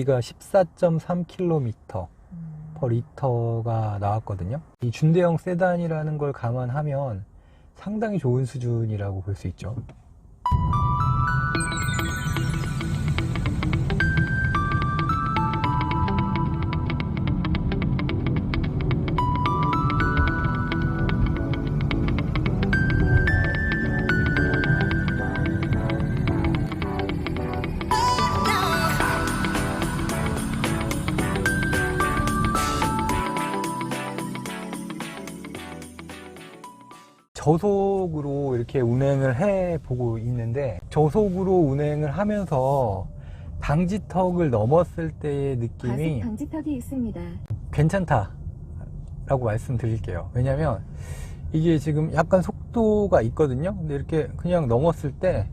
연비가 14.3km per 리터가 나왔거든요. 이 준대형 세단이라는 걸 감안하면 상당히 좋은 수준이라고 볼 수 있죠. 저속으로 이렇게 운행을 해 보고 있는데 저속으로 운행을 하면서 방지턱을 넘었을 때의 느낌이 방지턱이 있습니다. 괜찮다 라고 말씀드릴게요. 왜냐면 이게 지금 약간 속도가 있거든요. 근데 이렇게 그냥 넘었을 때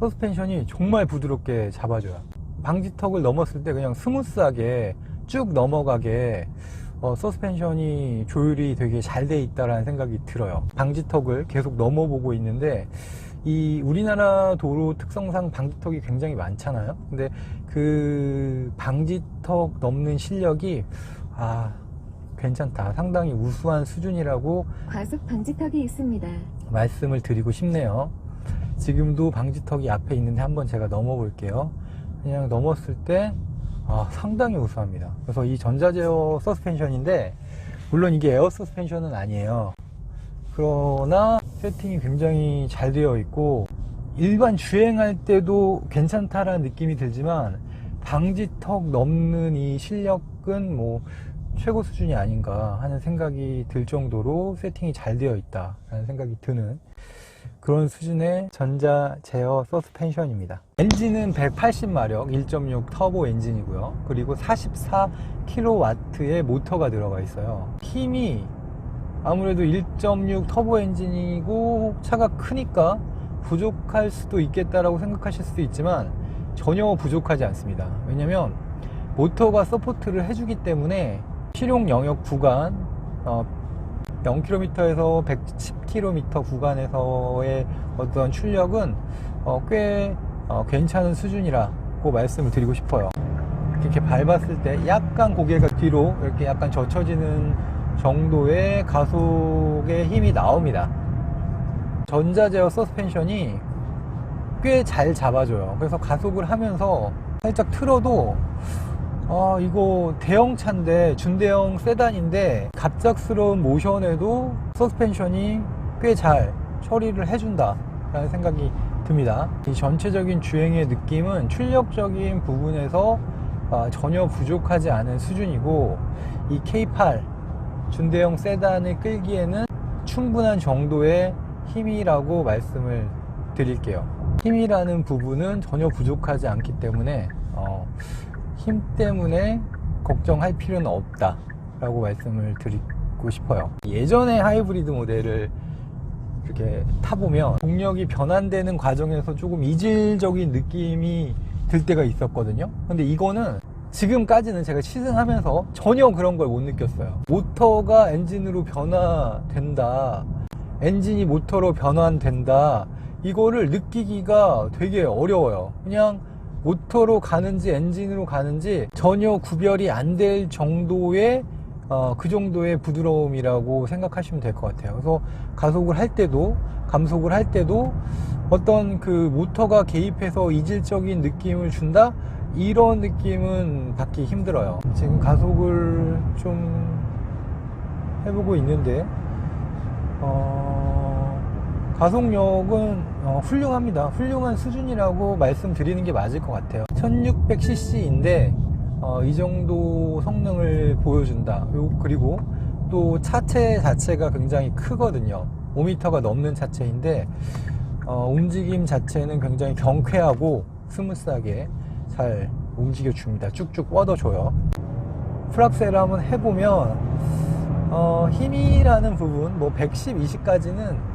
서스펜션이 정말 부드럽게 잡아줘요. 방지턱을 넘었을 때 그냥 스무스하게 쭉 넘어가게 어, 서스펜션이 조율이 되게 잘 돼 있다라는 생각이 들어요. 방지턱을 계속 넘어보고 있는데 이 우리나라 도로 특성상 방지턱이 굉장히 많잖아요. 근데 그 방지턱 넘는 실력이 아 괜찮다. 상당히 우수한 수준이라고 과속 방지턱이 있습니다. 말씀을 드리고 싶네요. 지금도 방지턱이 앞에 있는데 한번 제가 넘어 볼게요. 그냥 넘었을 때 아, 상당히 우수합니다. 그래서 이 전자제어 서스펜션인데 물론 이게 에어 서스펜션은 아니에요. 그러나 세팅이 굉장히 잘 되어 있고 일반 주행할 때도 괜찮다라는 느낌이 들지만 방지턱 넘는 이 실력은 뭐 최고 수준이 아닌가 하는 생각이 들 정도로 세팅이 잘 되어 있다라는 생각이 드는 그런 수준의 전자 제어 서스펜션입니다. 엔진은 180마력 1.6 터보 엔진이고요. 그리고 44kW의 모터가 들어가 있어요. 힘이 아무래도 1.6 터보 엔진이고 차가 크니까 부족할 수도 있겠다라고 생각하실 수도 있지만 전혀 부족하지 않습니다. 왜냐면 모터가 서포트를 해주기 때문에 실용 영역 구간 어, 0km에서 110km 구간에서의 어떤 출력은 어, 꽤 어, 괜찮은 수준이라고 말씀을 드리고 싶어요. 이렇게 밟았을 때 약간 고개가 뒤로 이렇게 약간 젖혀지는 정도의 가속의 힘이 나옵니다. 전자제어 서스펜션이 꽤 잘 잡아줘요. 그래서 가속을 하면서 살짝 틀어도 아 이거 대형차인데 준대형 세단인데 갑작스러운 모션에도 서스펜션이 꽤 잘 처리를 해준다 라는 생각이 듭니다. 이 전체적인 주행의 느낌은 출력적인 부분에서 아, 전혀 부족하지 않은 수준이고 이 K8 준대형 세단을 끌기에는 충분한 정도의 힘이라고 말씀을 드릴게요. 힘이라는 부분은 전혀 부족하지 않기 때문에 어, 힘 때문에 걱정할 필요는 없다 라고 말씀을 드리고 싶어요. 예전에 하이브리드 모델을 이렇게 타보면 동력이 변환되는 과정에서 조금 이질적인 느낌이 들 때가 있었거든요. 근데 이거는 지금까지는 제가 시승하면서 전혀 그런 걸 못 느꼈어요. 모터가 엔진으로 변화된다 엔진이 모터로 변환된다 이거를 느끼기가 되게 어려워요. 그냥 모터로 가는지 엔진으로 가는지 전혀 구별이 안 될 정도의 어, 그 정도의 부드러움이라고 생각하시면 될 것 같아요. 그래서 가속을 할 때도 감속을 할 때도 어떤 그 모터가 개입해서 이질적인 느낌을 준다 이런 느낌은 받기 힘들어요. 지금 가속을 좀 해보고 있는데 어, 가속력은 어, 훌륭합니다. 훌륭한 수준이라고 말씀드리는 게 맞을 것 같아요. 1600cc인데 어, 이 정도 성능을 보여준다. 요- 그리고 또 차체 자체가 굉장히 크거든요. 5m가 넘는 차체인데 어, 움직임 자체는 굉장히 경쾌하고 스무스하게 잘 움직여줍니다. 쭉쭉 뻗어줘요. 프락셀을 한번 해보면 어, 힘이라는 부분 뭐 110, 20까지는 뭐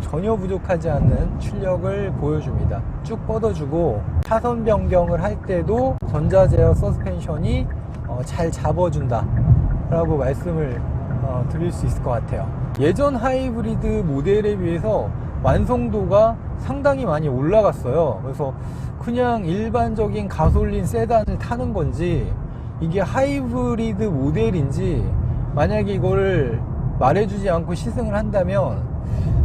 전혀 부족하지 않는 출력을 보여줍니다. 쭉 뻗어주고 차선 변경을 할 때도 전자제어 서스펜션이 어, 잘 잡아준다 라고 말씀을 어, 드릴 수 있을 것 같아요. 예전 하이브리드 모델에 비해서 완성도가 상당히 많이 올라갔어요. 그래서 그냥 일반적인 가솔린 세단을 타는 건지 이게 하이브리드 모델인지 만약에 이거를 말해주지 않고 시승을 한다면 아,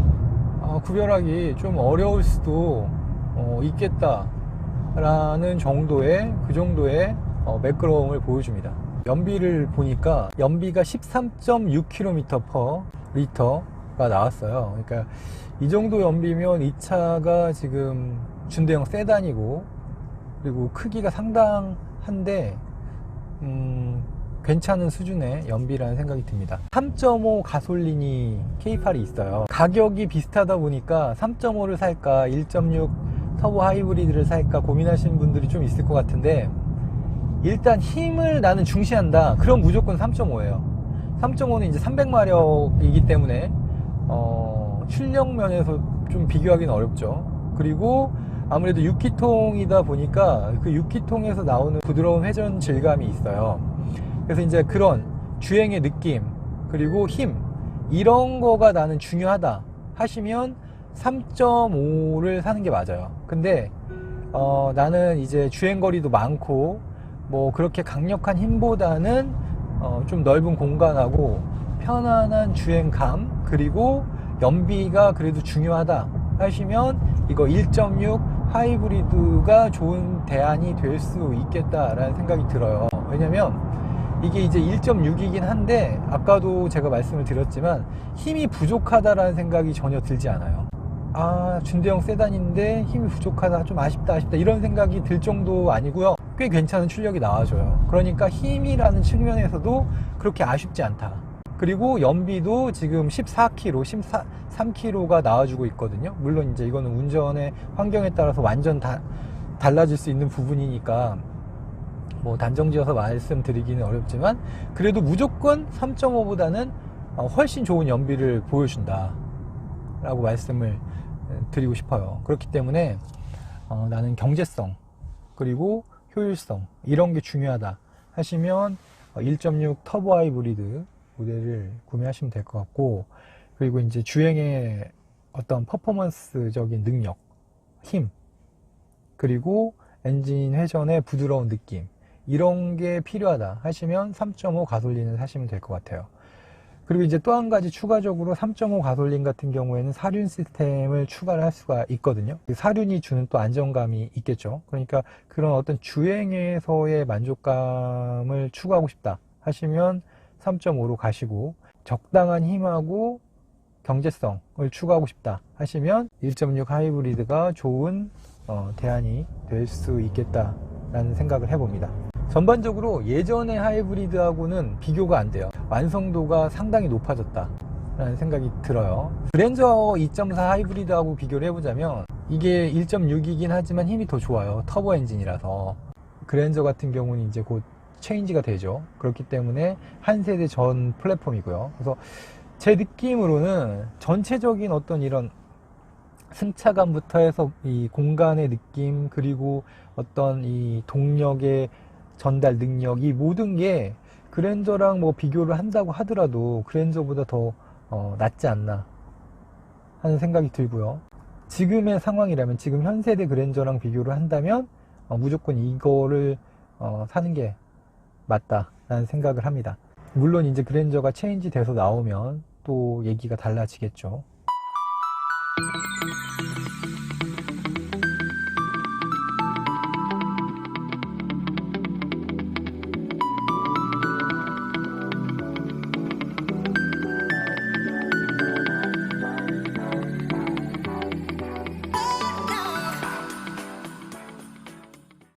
구별하기 좀 어려울 수도 어, 있겠다라는 정도의 그 정도의 어, 매끄러움을 보여줍니다. 연비를 보니까 연비가 13.6km per 리터가 나왔어요. 그러니까 이 정도 연비면 이 차가 지금 준대형 세단이고 그리고 크기가 상당한데 음, 괜찮은 수준의 연비라는 생각이 듭니다. 3.5 가솔린이 K8이 있어요. 가격이 비슷하다 보니까 3.5를 살까 1.6 터보 하이브리드를 살까 고민하시는 분들이 좀 있을 것 같은데 일단 힘을 나는 중시한다. 그럼 무조건 3.5예요. 3.5는 이제 300마력이기 때문에 어, 출력 면에서 좀 비교하기는 어렵죠. 그리고 아무래도 6기통이다 보니까 그 6기통에서 나오는 부드러운 회전 질감이 있어요. 그래서 이제 그런 주행의 느낌 그리고 힘 이런 거가 나는 중요하다 하시면 3.5를 사는 게 맞아요. 근데 어, 나는 이제 주행 거리도 많고 뭐 그렇게 강력한 힘보다는 어, 좀 넓은 공간하고 편안한 주행감 그리고 연비가 그래도 중요하다 하시면 이거 1.6 하이브리드가 좋은 대안이 될 수 있겠다라는 생각이 들어요. 왜냐면 이게 이제 1.6이긴 한데 아까도 제가 말씀을 드렸지만 힘이 부족하다라는 생각이 전혀 들지 않아요. 아 준대형 세단인데 힘이 부족하다 좀 아쉽다 아쉽다 이런 생각이 들 정도 아니고요. 꽤 괜찮은 출력이 나와줘요. 그러니까 힘이라는 측면에서도 그렇게 아쉽지 않다. 그리고 연비도 지금 14km 13km가 나와주고 있거든요. 물론 이제 이거는 운전의 환경에 따라서 완전 다 달라질 수 있는 부분이니까 뭐 단정지어서 말씀드리기는 어렵지만 그래도 무조건 3.5보다는 훨씬 좋은 연비를 보여준다 라고 말씀을 드리고 싶어요. 그렇기 때문에 어, 나는 경제성 그리고 효율성 이런 게 중요하다 하시면 1.6 터보 하이브리드 모델을 구매하시면 될 것 같고 그리고 이제 주행의 어떤 퍼포먼스적인 능력, 힘 그리고 엔진 회전의 부드러운 느낌 이런 게 필요하다 하시면 3.5 가솔린을 사시면 될 것 같아요. 그리고 이제 또 한 가지 추가적으로 3.5 가솔린 같은 경우에는 사륜 시스템을 추가를 할 수가 있거든요. 그 사륜이 주는 또 안정감이 있겠죠. 그러니까 그런 어떤 주행에서의 만족감을 추구하고 싶다 하시면 3.5로 가시고 적당한 힘하고 경제성을 추구하고 싶다 하시면 1.6 하이브리드가 좋은 어, 대안이 될 수 있겠다라는 생각을 해봅니다. 전반적으로 예전의 하이브리드하고는 비교가 안 돼요. 완성도가 상당히 높아졌다. 라는 생각이 들어요. 그랜저 2.4 하이브리드하고 비교를 해보자면 이게 1.6이긴 하지만 힘이 더 좋아요. 터보 엔진이라서. 그랜저 같은 경우는 이제 곧 체인지가 되죠. 그렇기 때문에 한 세대 전 플랫폼이고요. 그래서 제 느낌으로는 전체적인 어떤 이런 승차감부터 해서 이 공간의 느낌 그리고 어떤 이 동력의 전달 능력 이 모든 게 그랜저랑 뭐 비교를 한다고 하더라도 그랜저보다 더 어, 낫지 않나 하는 생각이 들고요. 지금의 상황이라면 지금 현 세대 그랜저랑 비교를 한다면 어, 무조건 이거를 어, 사는 게 맞다라는 생각을 합니다. 물론 이제 그랜저가 체인지 돼서 나오면 또 얘기가 달라지겠죠.